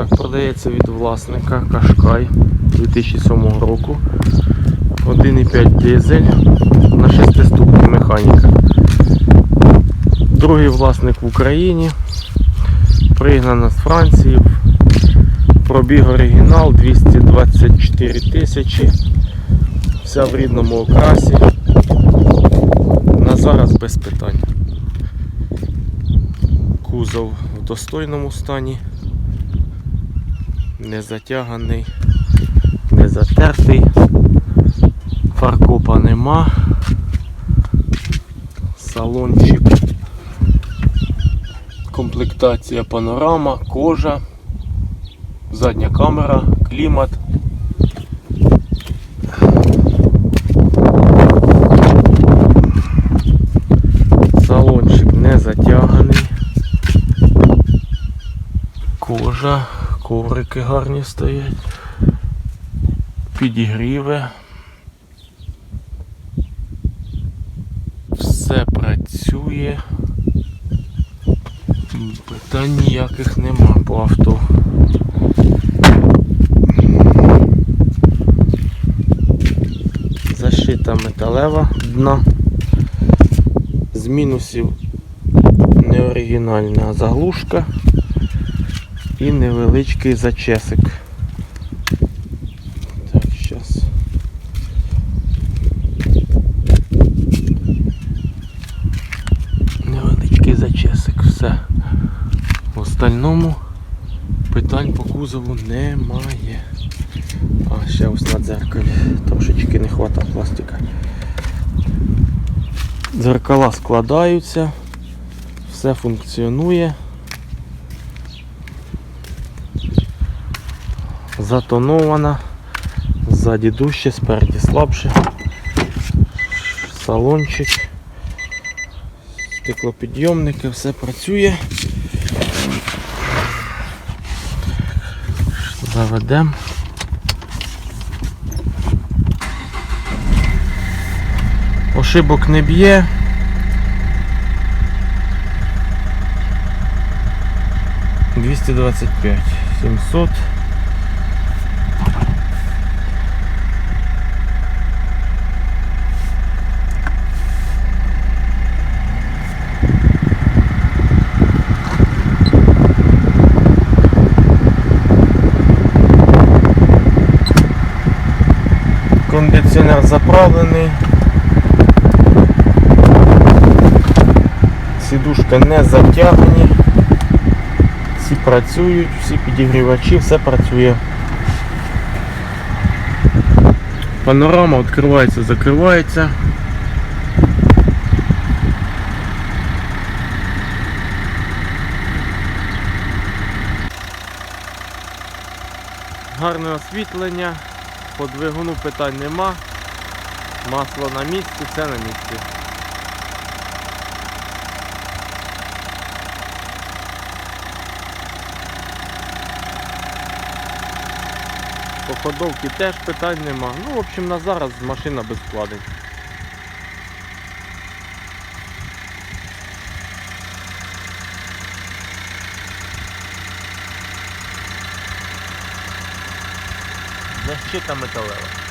Так, продається від власника Кашкай 2007 року. 1,5 дизель на 6 ступені механіка. Другий власник в Україні. Пригнана з Франції. Пробіг оригінал 224 тисячі. Вся в рідному окрасі. На зараз без питань. Кузов в достойному стані. Не затяганий, не затертий. Фаркопа нема. Салончик. Комплектація панорама, кожа, задня камера, клімат. Салончик не затяганий. Кожа, коврики гарні стоять. Підігріви. Все працює. Питань ніяких нема по авто. Зашита металева дна. З мінусів неоригінальна заглушка і невеличкий зачесик. Так, зараз. Невеличкий зачесик, все. В остальному питань по кузову немає. А, ще ось на дзеркалі. Трошечки не хватає пластика. Дзеркала складаються, все функціонує. Затонована, ззаді дужче, спереді слабше. Салончик, стеклопідйомники, все працює. Заведемо. Ошибок не б'є. Двісті двадцять п'ять, сімсот. Кондиціонер заправлений. Сідушка не затягнені. Всі працюють, всі підігрівачі, все працює. Панорама відкривається, закривається. Гарне освітлення, по двигуну питань нема. Масло на місці, все на місці. По ходовці теж питань нема. Ну, в общем, на зараз машина без вкладень. Защита металева.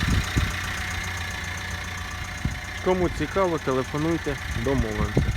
Кому цікаво, телефонуйте, домовимося.